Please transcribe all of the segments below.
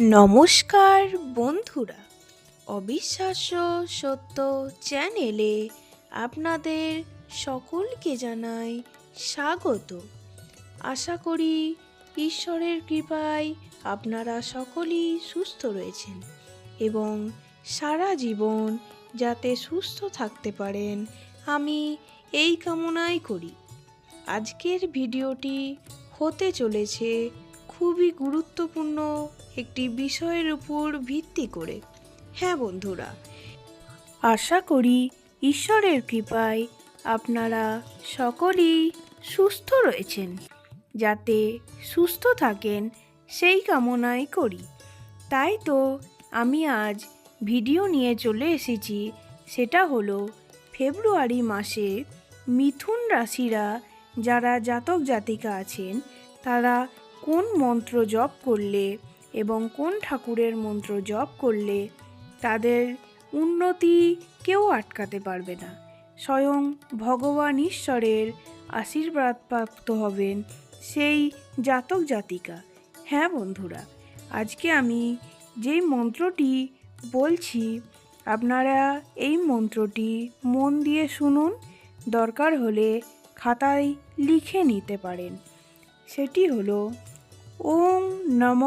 নমস্কার, বন্ধুরা। অবিশ্বাস্য সত্য চ্যানেলে আপনাদের সকলকে জানাই স্বাগত। আশা করি ঈশ্বরের কৃপায় আপনারা সকলেই সুস্থ রয়েছেন এবং সারা জীবন যাতে সুস্থ থাকতে পারেন আমি এই কামনাই করি। আজকের ভিডিওটি হতে চলেছে খুবই গুরুত্বপূর্ণ একটি বিষয়ের উপর ভিত্তি করে। হ্যাঁ বন্ধুরা। আশা করি ঈশ্বরের কৃপায় আপনারা সকলেই সুস্থ রয়েছেন, যাতে সুস্থ থাকেন সেই কামনাই করি। তাই তো আমি আজ ভিডিও নিয়ে চলে এসেছি, সেটা হলো ফেব্রুয়ারি মাসে মিথুন রাশিরা যারা জাতক জাতিকা আছেন, তারা কোন মন্ত্র জপ করলে এবং কোন ঠাকুরের মন্ত্র জপ করলে তাদের উন্নতি কেউ আটকাতে পারবে না। স্বয়ং ভগবান ঈশ্বরের আশীর্বাদ প্রাপ্ত হবেন সেই জাতক জাতিকা। হ্যাঁ বন্ধুরা, আজকে আমি যেই মন্ত্রটি বলছি, আপনারা এই মন্ত্রটি মন দিয়ে শুনুন, দরকার হলে খাতায় লিখে নিতে পারেন। সেটি হলো ওম নম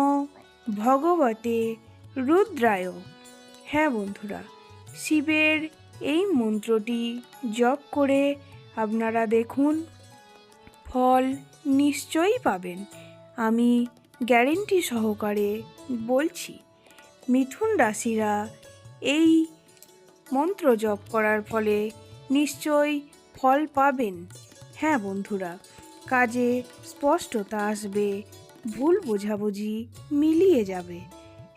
ভগবতে রুদ্রায়। হ্যাঁ বন্ধুরা, শিবের এই মন্ত্রটি জপ করে আপনারা দেখুন, ফল নিশ্চয়ই পাবেন। আমি গ্যারেন্টি সহকারে বলছি, মিথুন রাশিরা এই মন্ত্র জপ করার ফলে নিশ্চয়ই ফল পাবেন। হ্যাঁ বন্ধুরা, কাজে স্পষ্টতা আসবে ভুল বোঝাবুঝি মিলিয়ে যাবে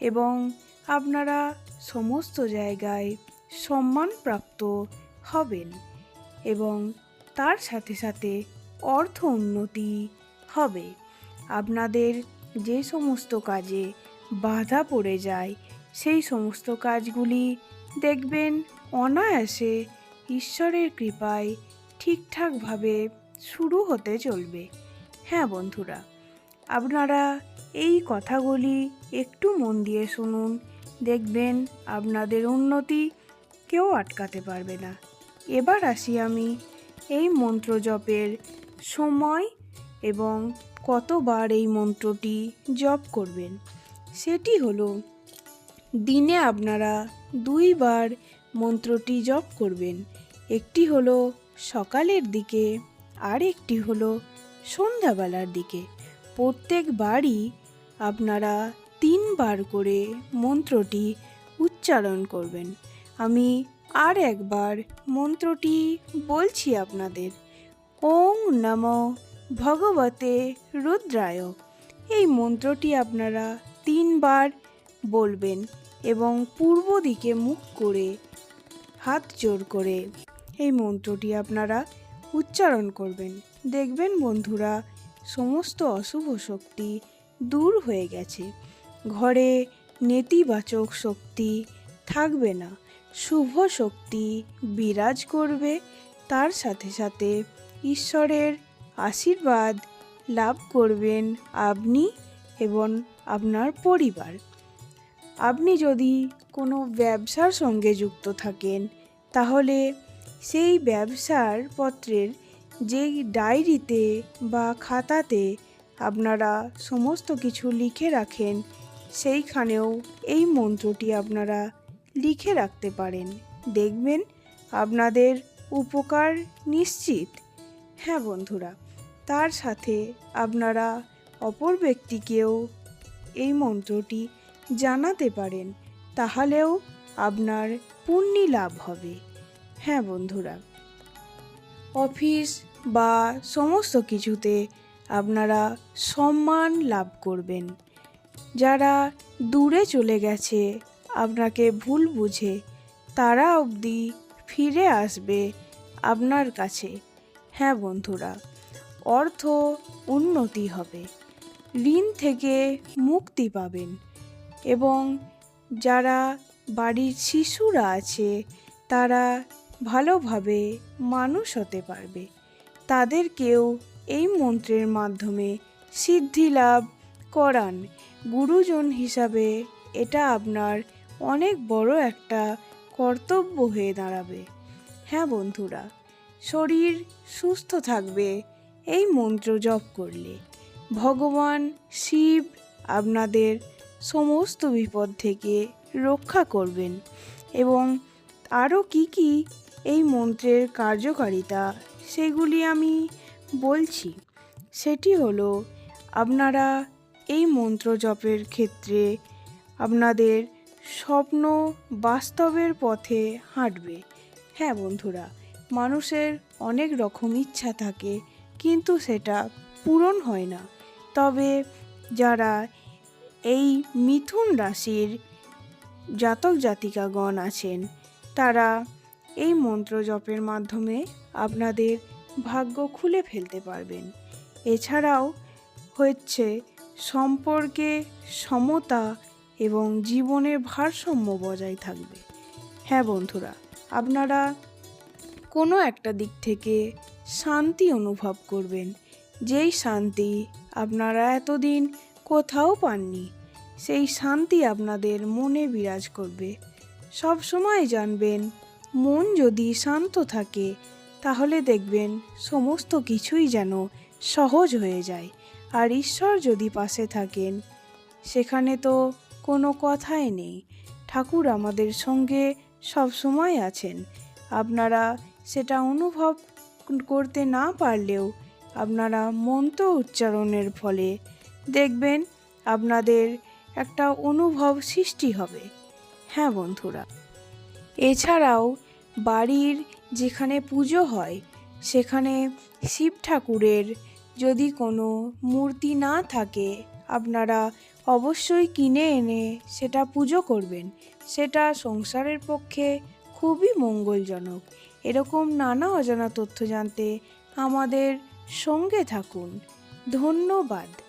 এবং আপনারা সমস্ত জায়গায় সম্মানপ্রাপ্ত হবেন এবং তার সাথে সাথে অর্থ উন্নতি হবে। আপনাদের যে সমস্ত কাজে বাধা পড়ে যায়, সেই সমস্ত কাজগুলি দেখবেন অনায়াসে ঈশ্বরের কৃপায় ঠিকঠাকভাবে শুরু হতে চলবে। হ্যাঁ বন্ধুরা আপনারা এই কথাগুলি একটু মন দিয়ে শুনুন। দেখবেন আপনাদের উন্নতি কেউ আটকাতে পারবে না। এবার আসি আমি এই মন্ত্র জপের সময় এবং কতবার এই মন্ত্রটি জপ করবেন। সেটি হলো, দিনে আপনারা দুইবার মন্ত্রটি জপ করবেন। একটি হলো সকালের দিকে আর একটি হলো সন্ধ্যাবেলার দিকে। প্রত্যেকবারই আপনারা তিনবার করে মন্ত্রটি উচ্চারণ করবেন। আমি আর একবার মন্ত্রটি বলছি আপনাদের। ওং নম ভগবতে রুদ্রায়। এই মন্ত্রটি আপনারা তিনবার বলবেন এবং পূর্ব দিকে মুখ করে হাত জোর করে এই মন্ত্রটি আপনারা উচ্চারণ করবেন। দেখবেন বন্ধুরা সমস্ত অশুভ শক্তি দূর হয়ে গেছে। ঘরে নেতিবাচক শক্তি থাকবে না। শুভ শক্তি বিরাজ করবে। তার সাথে সাথে ঈশ্বরের আশীর্বাদ লাভ করবেন আপনি এবং আপনার পরিবার। আপনি যদি কোনো ব্যবসার সঙ্গে যুক্ত থাকেন, তাহলে সেই ব্যবসার পত্রের যেই ডায়েরিতে বা খাতাতে আপনারা সমস্ত কিছু লিখে রাখেন, সেইখানেও এই মন্ত্রটি আপনারা লিখে রাখতে পারেন। দেখবেন আপনাদের উপকার নিশ্চিত। হ্যাঁ বন্ধুরা, তার সাথে আপনারা অপর ব্যক্তিকেও এই মন্ত্রটি জানাতে পারেন, তাহলেও আপনার পুণ্যি লাভ হবে। হ্যাঁ বন্ধুরা, অফিস বা সমস্ত কিছুতে আপনারা সম্মান লাভ করবেন। যারা দূরে চলে গেছে, আপনাকে ভুল বুঝে, তারা অবধি ফিরে আসবে আপনার কাছে। হ্যাঁ বন্ধুরা, অর্থ উন্নতি হবে। ঋণ থেকে মুক্তি পাবেন এবং যারা বাড়ির শিশুরা আছে, তারা ভালোভাবে মানুষ হতে পারবে। তাদেরকেও এই মন্ত্রের মাধ্যমে সিদ্ধি লাভ করান। গুরুজন হিসাবে এটা আপনার অনেক বড় একটা কর্তব্য হয়ে দাঁড়াবে। হ্যাঁ বন্ধুরা, শরীর সুস্থ থাকবে এই মন্ত্র জপ করলে। ভগবান শিব আপনাদের সমস্ত বিপদ থেকে রক্ষা করবেন এবং আরও কি কি এই মন্ত্রের কার্যকারিতা সেগুলি আমি বলছি। সেটি হলো, আপনারা এই মন্ত্র জপের ক্ষেত্রে আপনাদের স্বপ্ন বাস্তবের পথে হাঁটবে। হ্যাঁ বন্ধুরা, মানুষের অনেক রকম ইচ্ছা থাকে, কিন্তু সেটা পূরণ হয় না। তবে যারা এই মিথুন রাশির জাতক জাতিকাগণ আছেন, তারা এই মন্ত্র জপের মাধ্যমে আপনাদের ভাগ্য খুলে ফেলতে পারবেন। এছাড়াও হচ্ছে সম্পর্কে সমতা এবং জীবনের ভারসাম্য বজায় থাকবে। হ্যাঁ বন্ধুরা, আপনারা কোনো একটা দিক থেকে শান্তি অনুভব করবেন। যেই শান্তি আপনারা এতদিন কোথাও পাননি, সেই শান্তি আপনাদের মনে বিরাজ করবে। সব সময় জানবেন মন যদি শান্ত থাকে, তাহলে দেখবেন সমস্ত কিছুই যেন সহজ হয়ে যায়। আর ঈশ্বর যদি পাশে থাকেন, সেখানে তো কোনো কথাই নেই। ঠাকুর আমাদের সঙ্গে সব সময় আছেন। আপনারা সেটা অনুভব করতে না পারলেও আপনারা মন্ত্র উচ্চারণের ফলে দেখবেন আপনাদের একটা অনুভব সৃষ্টি হবে। হ্যাঁ বন্ধুরা, এছাড়াও বাড়ির যেখানে পুজো হয়, সেখানে শিব ঠাকুরের যদি কোনো মূর্তি না থাকে, আপনারা অবশ্যই কিনে এনে সেটা পুজো করবেন। সেটা সংসারের পক্ষে খুবই মঙ্গলজনক। এরকম নানা অজানা তথ্য জানতে আমাদের সঙ্গে থাকুন। ধন্যবাদ।